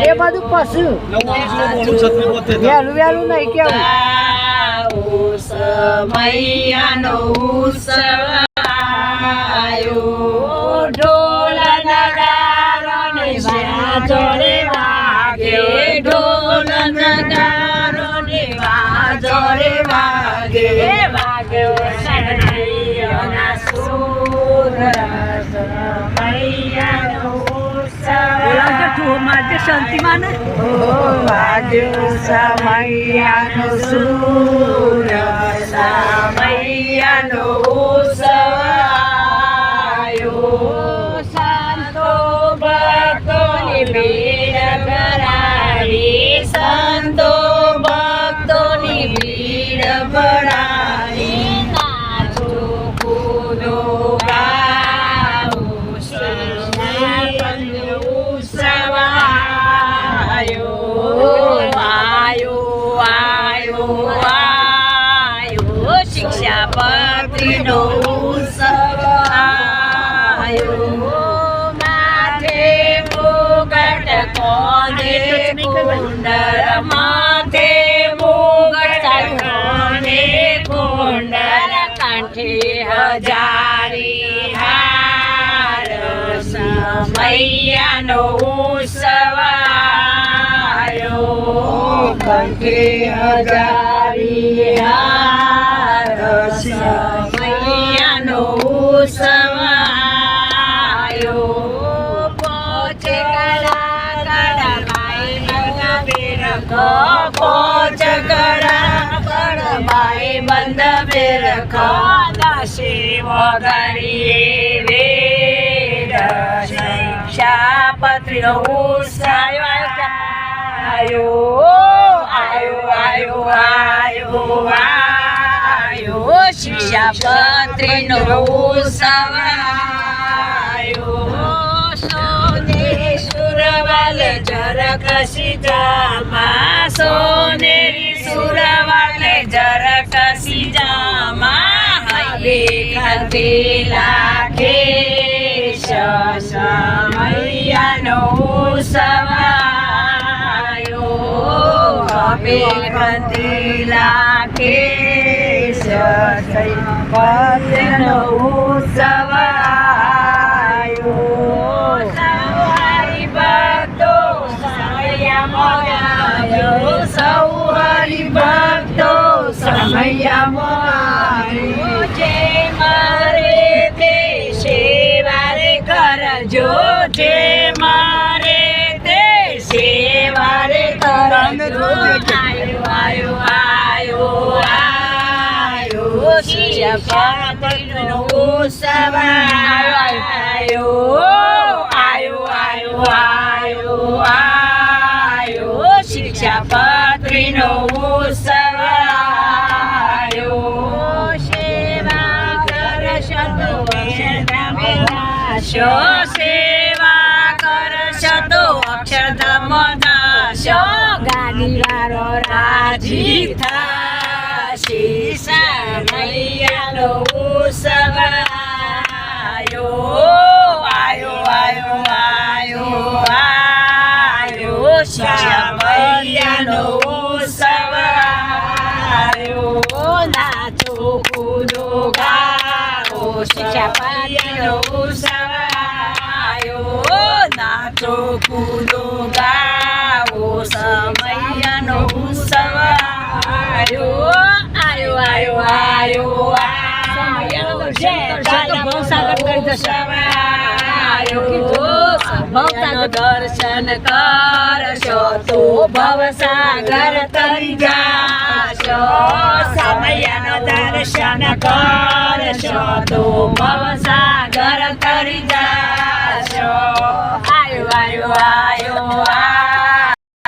એ બધું પશુ વહેલું વહેલું નહીં કેવું. સમૈયાનો ઢોલ નગારો ને રે વાગે ઢોલ નગારો ને રે વાગે ઉત્સવ વાગ્યો સમૈયાનો સૂર શિક્ષાપત્રીનો ઉત્સવ આયો માથે મુગટ કોને કુંડર, માથે મુગટ કોને કુંડર, કાંઠે હજારી હાર સમૈયાનો ઉત્સવ આયો કંઠે હજારી હાર ઉત્સવ આયો પોચે કડા કડા બાઈ બંધ બેરખો પોચ કડા કડા બાઈ બંધ બેરખો દાસે વગાડીએ વેદ, શિક્ષાપત્રીનો ઉત્સવ આયો આયો આયો આયો આયો. શિક્ષાપત્રીનો ઉત્સવ આયો સોનેરી સુરવાલ જરક સીજામા? સોનેરી સુરવાલ જરક સીજામા? હૈયે ખતી લાગે સમૈયાનો ઉત્સવ આયો હવે ખતી લાગે સૈપત્યનો ઉત્સવ આયો સવારી ભક્તો સમયમાં આવ્યો સૌ હરિભક્તો સમયમાં શિક્ષાપતિનો ઉત્સવ આયો આયો આયો આયો આયો શિક્ષાપત્રીનો ઉત્સવ આયો સેવા કરશો તો શો સેવા દાશો ગાડી વાળો રાજી થાશી સમૈયાનો ઉત્સવ આયો આયો આયો આયો આયો શ્યામૈયાનો ઉત્સવ આયો નાચો કૂદો ગાઓ શિક્ષાપાયાનો ઉત્સવ આયો નાચો કૂદો દર્શન કરશો. તો ભવસાગર તરી જાશો. સમયનો દર્શન કરશો.